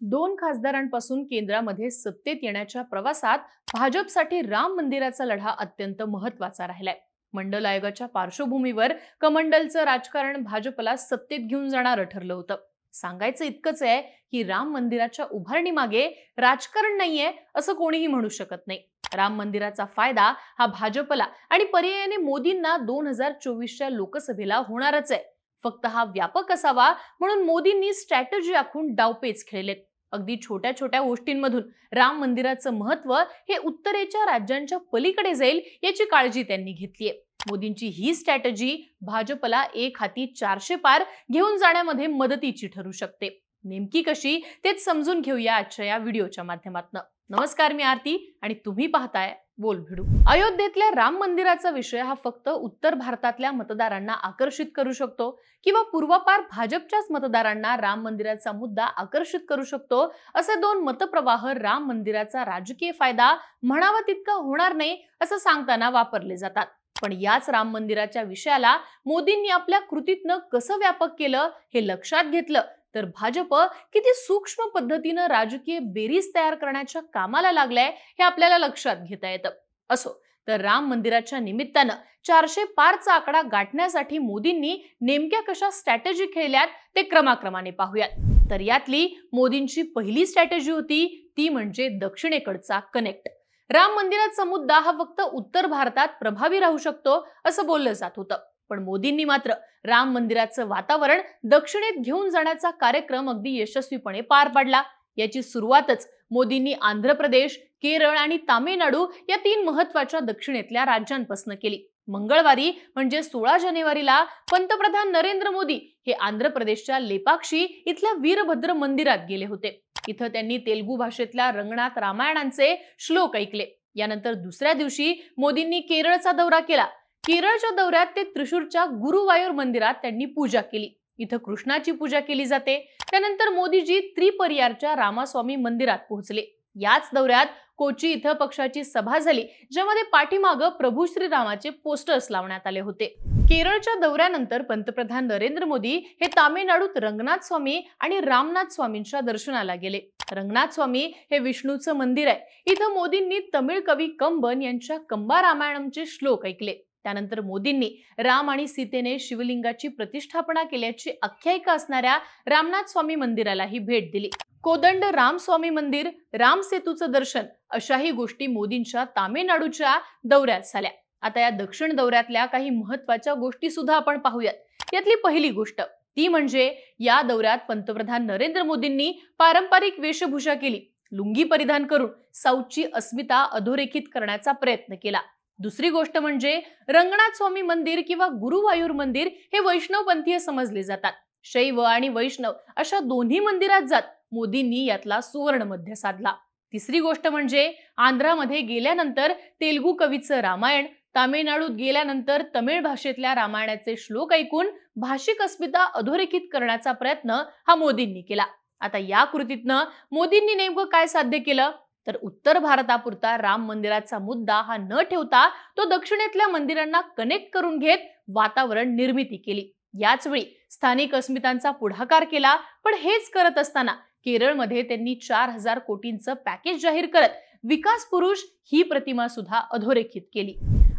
दोन खासदारांपासून केंद्रामध्ये सत्तेत येण्याच्या प्रवासात भाजपसाठी राम मंदिराचा लढा अत्यंत महत्त्वाचा राहिलाय. मंडल आयोगाच्या पार्श्वभूमीवर कमंडलचं राजकारण भाजपला सत्तेत घेऊन जाणारं ठरलं होतं. सांगायचं इतकंच आहे की राम मंदिराच्या उभारणीमागे राजकारण नाहीये असं कोणीही म्हणू शकत नाही. राम मंदिराचा फायदा हा भाजपला आणि पर्यायाने मोदींना दोन हजार चोवीसच्या लोकसभेला होणारच आहे. फक्त हा व्यापक असावा म्हणून मोदींनी स्ट्रॅटजी आखून डावपेच खेळलेत. अगदी छोट्या छोट्या गोष्टींमधून राम मंदिराचं महत्त्व हे उत्तरेच्या राज्यांच्या पलीकडे जाईल याची काळजी त्यांनी घेतलीये. मोदींची ही स्ट्रॅटजी भाजपला एक हाती चारशे पार घेऊन जाण्यामध्ये मदतीची ठरू शकते. नेमकी कशी तेच समजून घेऊया आजच्या या व्हिडिओच्या माध्यमातून. नमस्कार मी आरती आणि तुम्ही पाहताय बोल भिडू. अयोध्येतल्या राम मंदिराचा विषय हा फक्त उत्तर भारतातल्या मतदारांना आकर्षित करू शकतो किंवा पूर्वापार भाजपच्याच मतदारांना राम मंदिराचा मुद्दा आकर्षित करू शकतो असे दोन मतप्रवाह राम मंदिराचा राजकीय फायदा म्हणावा तितका होणार नाही असं सांगताना वापरले जातात. पण याच राम मंदिराच्या विषयाला मोदींनी आपल्या कृतीतनं कसं व्यापक केलं हे लक्षात घेतलं. तर भाजप किती सूक्ष्म पद्धतीनं राजकीय बेरीज तयार करण्याच्या कामाला लागलाय हे आपल्याला लक्षात घेता येतं. असो तर राम मंदिराच्या निमित्तानं चारशे पारचा आकडा गाठण्यासाठी मोदींनी नेमक्या कशा स्ट्रॅटेजी खेळल्यात ते क्रमाक्रमाने पाहूयात. तर यातली मोदींची पहिली स्ट्रॅटेजी होती ती म्हणजे दक्षिणेकडचा कनेक्ट राम मंदिराचा मुद्दा हा फक्त उत्तर भारतात प्रभावी राहू शकतो असं बोललं जात होतं. पण मोदींनी मात्र राम मंदिराचं वातावरण दक्षिणेत घेऊन जाण्याचा कार्यक्रम अगदी यशस्वीपणे पार पाडला. याची सुरुवातच मोदींनी आंध्र प्रदेश केरळ आणि तामिळनाडू या तीन महत्त्वाच्या दक्षिणेतल्या राज्यांपासून केली. मंगळवारी म्हणजे सोळा जानेवारीला पंतप्रधान नरेंद्र मोदी हे आंध्र प्रदेशच्या लेपाक्षी इथल्या वीरभद्र मंदिरात गेले होते. इथं त्यांनी तेलुगू भाषेतल्या रंगनाथ रामायणांचे श्लोक ऐकले. यानंतर दुसऱ्या दिवशी मोदींनी केरळचा दौरा केला. केरळच्या दौऱ्यात ते त्रिशूरच्या गुरुवायूर मंदिरात त्यांनी पूजा केली. इथं कृष्णाची पूजा केली जाते. त्यानंतर मोदीजी त्रिपरियारच्या रामास्वामी मंदिरात पोहोचले. याच दौऱ्यात कोची इथं पक्षाची सभा झाली ज्यामध्ये पाठीमागं प्रभू श्रीरामाचे पोस्टर्स लावण्यात आले होते. केरळच्या दौऱ्यानंतर पंतप्रधान नरेंद्र मोदी हे तामिळनाडूत रंगनाथ स्वामी आणि रामनाथ स्वामींच्या दर्शनाला गेले. रंगनाथ स्वामी हे विष्णूचं मंदिर आहे. इथं मोदींनी तमिळ कवी कंबन यांच्या कंबा रामायणमचे श्लोक ऐकले. त्यानंतर मोदींनी राम आणि सीतेने शिवलिंगाची प्रतिष्ठापना केल्याची आख्यायिका असणाऱ्या रामनाथ स्वामी मंदिरालाही भेट दिली. कोदंड रामस्वामी मंदिर राम सेतूचं दर्शन अशाही गोष्टी मोदींच्या तामिळनाडूच्या दौऱ्यात झाल्या. आता या दक्षिण दौऱ्यातल्या काही महत्त्वाच्या गोष्टी सुद्धा आपण पाहूयात. यातली पहिली गोष्ट ती म्हणजे या दौऱ्यात पंतप्रधान नरेंद्र मोदींनी पारंपरिक वेशभूषा केली. लुंगी परिधान करून साऊथची अस्मिता अधोरेखित करण्याचा प्रयत्न केला. दुसरी गोष्ट म्हणजे रंगनाथ स्वामी मंदिर किंवा गुरुवायूर मंदिर हे वैष्णवपंथीय समजले जातात. शैव आणि वैष्णव अशा दोन्ही मंदिरात जात मोदींनी यातला सुवर्ण मध्य साधला. तिसरी गोष्ट म्हणजे आंध्रामध्ये गेल्यानंतर तेलगू कवीचं रामायण तामिळनाडूत गेल्यानंतर तमिळ भाषेतल्या रामायणाचे श्लोक ऐकून भाषिक अस्मिता अधोरेखित करण्याचा प्रयत्न हा मोदींनी केला. आता या कृतीतनं मोदींनी नेमकं काय साध्य केलं? तर उत्तर भारतापुरता राम मंदिराचा मुद्दा हा न ठेवता तो दक्षिणेतल्या मंदिरांना कनेक्ट करून घेत वातावरण निर्मिती केली. याचवेळी स्थानिक अस्मितांचा पुढाकार केला पण हेच करत असताना केरळमध्ये त्यांनी चार हजार कोटींचं पॅकेज जाहीर करत विकास पुरुष ही प्रतिमा सुद्धा अधोरेखित केली.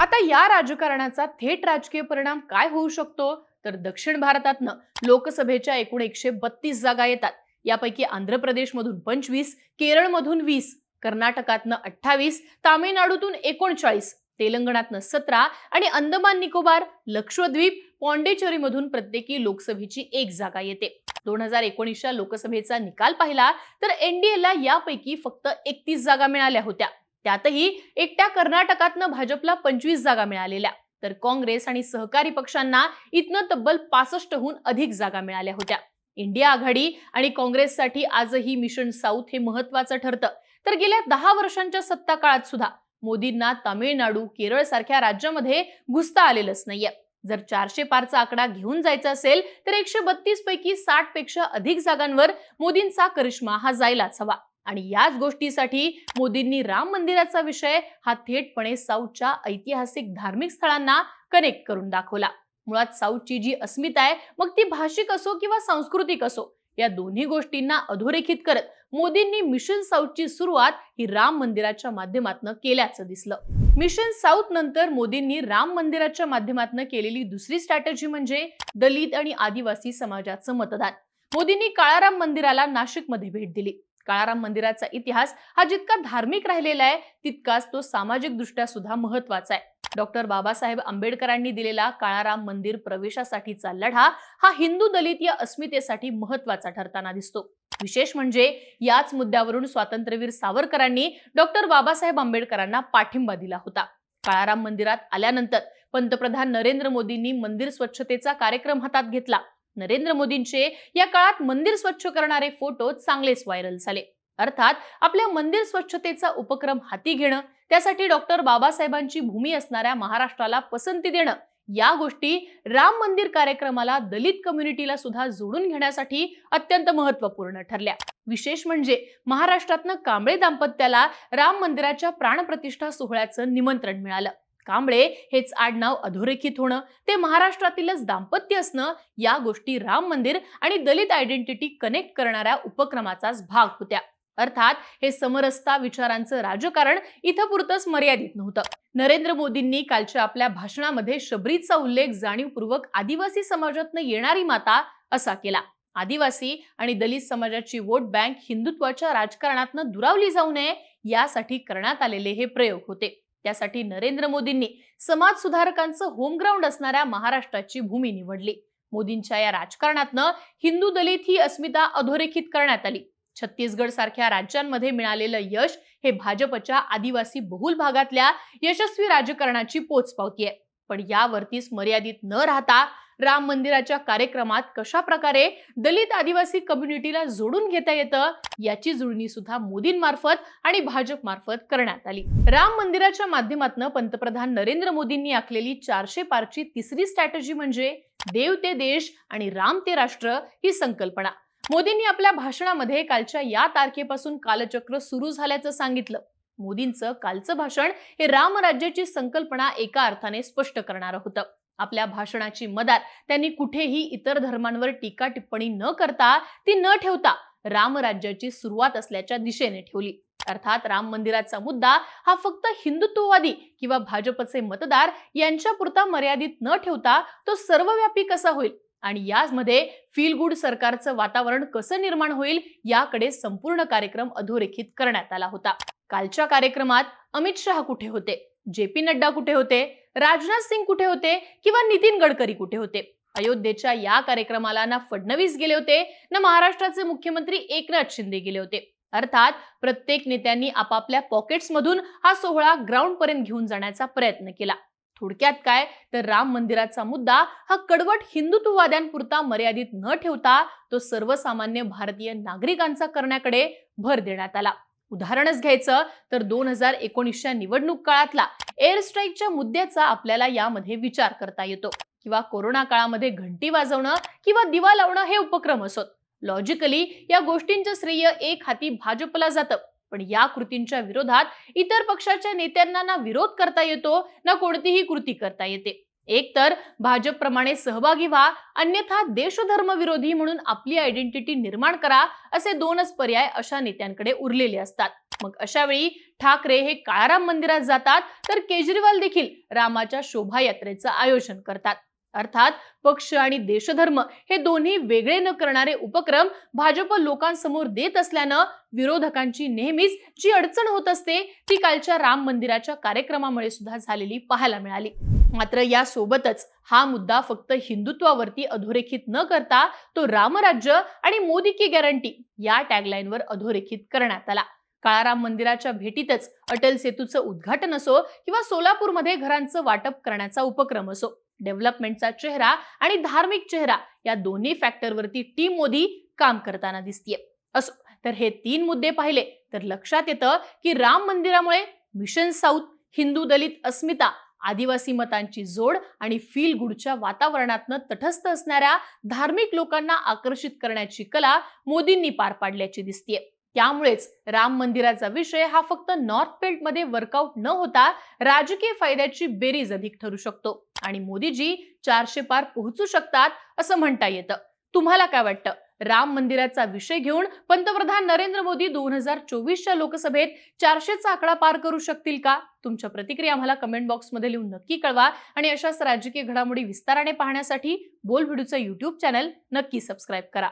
आता या राजकारणाचा थेट राजकीय परिणाम काय होऊ शकतो? तर दक्षिण भारतातनं लोकसभेच्या एकूण एकशे बत्तीस जागा येतात. यापैकी आंध्र प्रदेशमधून पंचवीस केरळमधून वीस कर्नाटकातनं अठ्ठावीस तामिळनाडूतून एकोणचाळीस तेलंगणातनं सतरा आणि अंदमान निकोबार लक्षद्वीप पॉंडेचेरीमधून प्रत्येकी लोकसभेची एक जागा येते. दोन हजार एकोणीसच्या लोकसभेचा निकाल पाहिला तर एनडीएला यापैकी फक्त एकतीस जागा मिळाल्या होत्या. त्यातही एकट्या कर्नाटकातनं भाजपला पंचवीस जागा मिळालेल्या. तर काँग्रेस आणि सहकारी पक्षांना इथनं तब्बल पासष्टहून अधिक जागा मिळाल्या होत्या. इंडिया आघाडी आणि काँग्रेससाठी आजही मिशन साऊथ हे महत्वाचं ठरतं. तर गेल्या दहा वर्षांच्या सत्ता काळात सुद्धा मोदींना तामिळनाडू केरळ सारख्या राज्यामध्ये घुसता आलेलंच नाहीये. जर चारशे पारचा आकडा घेऊन जायचा असेल तर एकशे बत्तीस पैकी साठपेक्षा अधिक जागांवर मोदींचा करिश्मा हा जायलाच हवा. आणि याच गोष्टीसाठी मोदींनी राम मंदिराचा विषय हा थेटपणे साऊथच्या ऐतिहासिक धार्मिक स्थळांना कनेक्ट करून दाखवला. मुळात साऊथची जी अस्मिता आहे मग ती भाषिक असो किंवा सांस्कृतिक असो या दोन्ही गोष्टींना अधोरेखित करत मोदींनी मिशन साऊथची सुरुवात ही राम मंदिराच्या माध्यमातून केल्याचं दिसलं. मिशन साऊथ नंतर मोदींनी राम मंदिराच्या माध्यमातून केलेली दुसरी स्ट्रॅटेजी म्हणजे दलित आणि आदिवासी समाजाचं मतदान. मोदींनी काळाराम मंदिराला नाशिकमध्ये भेट दिली. काळाराम मंदिराचा इतिहास हा जितका धार्मिक राहिलेला आहे तितकाच तो सामाजिक दृष्ट्या सुद्धा महत्त्वाचा आहे. डॉक्टर बाबासाहेब आंबेडकरांनी दिलेला काळाराम मंदिर प्रवेशासाठीचा लढा हा हिंदू दलित या अस्मितेसाठी महत्त्वाचा ठरताना दिसतो. विशेष म्हणजे याच मुद्द्यावरून स्वातंत्र्यवीर सावरकरांनी डॉक्टर बाबासाहेब आंबेडकरांना पाठिंबा दिला होता. काळाराम मंदिरात आल्यानंतर पंतप्रधान नरेंद्र मोदींनी मंदिर स्वच्छतेचा कार्यक्रम हातात घेतला. नरेंद्र मोदींचे या काळात मंदिर स्वच्छ करणारे फोटो चांगलेच व्हायरल झाले. अर्थात आपल्या मंदिर स्वच्छतेचा उपक्रम हाती घेणं त्यासाठी डॉक्टर बाबासाहेबांची भूमी असणाऱ्या महाराष्ट्राला पसंती देणं या गोष्टी राम मंदिर कार्यक्रमाला दलित कम्युनिटीला सुद्धा जोडून घेण्यासाठी अत्यंत महत्त्वपूर्ण ठरल्या. विशेष म्हणजे महाराष्ट्रातनं कांबळे दाम्पत्याला राम मंदिराच्या प्राणप्रतिष्ठा सोहळ्याचं निमंत्रण मिळालं. कांबळे हेच आडनाव अधोरेखित होणं ते महाराष्ट्रातीलच दाम्पत्य असणं या गोष्टी राम मंदिर आणि दलित आयडेंटिटी कनेक्ट करणाऱ्या उपक्रमाचाच भाग होत्या. अर्थात हे समरसता विचारांचं राजकारण इथं पुरतंच मर्यादित नव्हतं. नरेंद्र मोदींनी कालच्या आपल्या भाषणामध्ये शबरीचा उल्लेख जाणीवपूर्वक आदिवासी समाजातनं येणारी माता असा केला. आदिवासी आणि दलित समाजाची वोट बँक हिंदुत्वाच्या राजकारणातनं दुरावली जाऊ नये यासाठी करण्यात आलेले हे प्रयोग होते. त्यासाठी नरेंद्र मोदींनी समाज सुधारकांचं होमग्राऊंड असणाऱ्या महाराष्ट्राची भूमी निवडली. मोदींच्या या राजकारणातनं हिंदू दलित ही अस्मिता अधोरेखित करण्यात आली. छत्तीसगड सारख्या राज्यांमध्ये मिळालेलं यश हे भाजपच्या आदिवासी बहुल भागातल्या यशस्वी राजकारणाची पोचपावती आहे. पण यावरतीच मर्यादित न राहता राम मंदिराच्या कार्यक्रमात कशा प्रकारे दलित आदिवासी कम्युनिटीला जोडून घेता येतं याची जुळणी सुद्धा मोदींमार्फत आणि भाजप मार्फत करण्यात आली. राम मंदिराच्या माध्यमातून पंतप्रधान नरेंद्र मोदींनी आखलेली चारशे पारची तिसरी स्ट्रॅटेजी म्हणजे देव ते देश आणि राम ते राष्ट्र ही संकल्पना. मोदींनी आपल्या भाषणामध्ये कालच्या या तारखेपासून कालचक्र सुरू झाल्याचं सांगितलं. मोदींचं कालचं भाषण हे रामराज्याची संकल्पना एका अर्थाने स्पष्ट करणारं होतं. आपल्या भाषणाची मदत त्यांनी कुठेही इतर धर्मांवर टीका टिप्पणी न करता ती न ठेवता रामराज्याची सुरुवात असल्याच्या दिशेने ठेवली. अर्थात राम मंदिराचा मुद्दा हा फक्त हिंदुत्ववादी किंवा भाजपचे मतदार यांच्यापुरता मर्यादित न ठेवता तो सर्वव्यापी कसा होईल? आणि यामध्ये फील गुड सरकारचं वातावरण कसं निर्माण होईल याकडे संपूर्ण कार्यक्रम अधोरेखित करण्यात आला होता. कालच्या कार्यक्रमात अमित शहा कुठे होते? जे पी नड्डा कुठे होते? राजनाथ सिंग कुठे होते किंवा नितीन गडकरी कुठे होते? अयोध्येच्या या कार्यक्रमाला ना फडणवीस गेले होते ना महाराष्ट्राचे मुख्यमंत्री एकनाथ शिंदे गेले होते. अर्थात प्रत्येक नेत्यांनी आपापल्या पॉकेट्समधून हा सोहळा ग्राउंडपर्यंत घेऊन जाण्याचा प्रयत्न केला. थोडक्यात काय? तर राम मंदिराचा मुद्दा हा कडवट हिंदुत्ववाद्यांपुरता मर्यादित न ठेवता तो सर्वसामान्य भारतीय नागरिकांचा करण्याकडे भर देण्यात आला. उदाहरणच घ्यायचं तर दोन हजार एकोणीसच्या निवडणूक काळातला एअर स्ट्राईकच्या मुद्द्याचा आपल्याला यामध्ये विचार करता येतो. किंवा कोरोना काळामध्ये घंटी वाजवणं किंवा दिवा लावणं हे उपक्रम असोत. लॉजिकली या गोष्टींचं श्रेय एक हाती भाजपला जातं. पण या कृतींच्या विरोधात इतर पक्षाच्या नेत्यांना ना विरोध करता येतो ना कोणतीही कृती करता येते. एक तर भाजपप्रमाणे सहभागी व्हा अन्यथा देशधर्मविरोधी म्हणून आपली आयडेंटिटी निर्माण करा असे दोनच पर्याय अशा नेत्यांकडे उरलेले असतात. मग अशा वेळी ठाकरे हे काळाराम मंदिरात जातात तर केजरीवाल देखील रामाच्या शोभायात्रेचं आयोजन करतात. अर्थात पक्ष आणि देशधर्म हे दोन्ही वेगळे न करणारे उपक्रम भाजप लोकांसमोर देत असल्यानं विरोधकांची नेहमीच जी अडचण होत असते ती कालच्या राम मंदिराच्या कार्यक्रमामुळे सुद्धा झालेली पाहायला मिळाली. मात्र या सोबतच हा मुद्दा फक्त हिंदुत्वावरती अधोरेखित न करता तो रामराज्य आणि मोदी की गॅरंटी या टॅगलाईनवर अधोरेखित करण्यात आला. काळाराम मंदिराच्या भेटीतच अटल सेतूचं उद्घाटन असो किंवा सोलापूरमध्ये घरांचं वाटप करण्याचा उपक्रम असो डेव्हलपमेंटचा चेहरा आणि धार्मिक चेहरा या दोन्ही फॅक्टरवरती टीम मोदी काम करताना दिसतीये. असो तर हे तीन मुद्दे पाहिले तर लक्षात येतं की राम मंदिरामुळे मिशन साऊथ हिंदू दलित अस्मिता आदिवासी मतांची जोड आणि फील गुडच्या वातावरणातनं तटस्थ असणाऱ्या धार्मिक लोकांना आकर्षित करण्याची कला मोदींनी पार पाडल्याची दिसतीये. त्यामुळेच राम मंदिराचा विषय हा फक्त नॉर्थ बेल्टमध्ये वर्कआउट न होता राजकीय फायद्याची बेरीज अधिक ठरू शकतो. आणि मोदीजी चारशे पार पोहोचू शकतात असं म्हणता येतं. तुम्हाला काय वाटतं? राम मंदिराचा विषय घेऊन पंतप्रधान नरेंद्र मोदी दोन हजार चोवीसच्या लोकसभेत चारशेचा आकडा पार करू शकतील का? तुमच्या प्रतिक्रिया आम्हाला कमेंट बॉक्समध्ये लिहून नक्की कळवा आणि अशाच राजकीय घडामोडी विस्ताराने पाहण्यासाठी बोल व्हिडिओचं युट्यूब चॅनल नक्की सबस्क्राईब करा.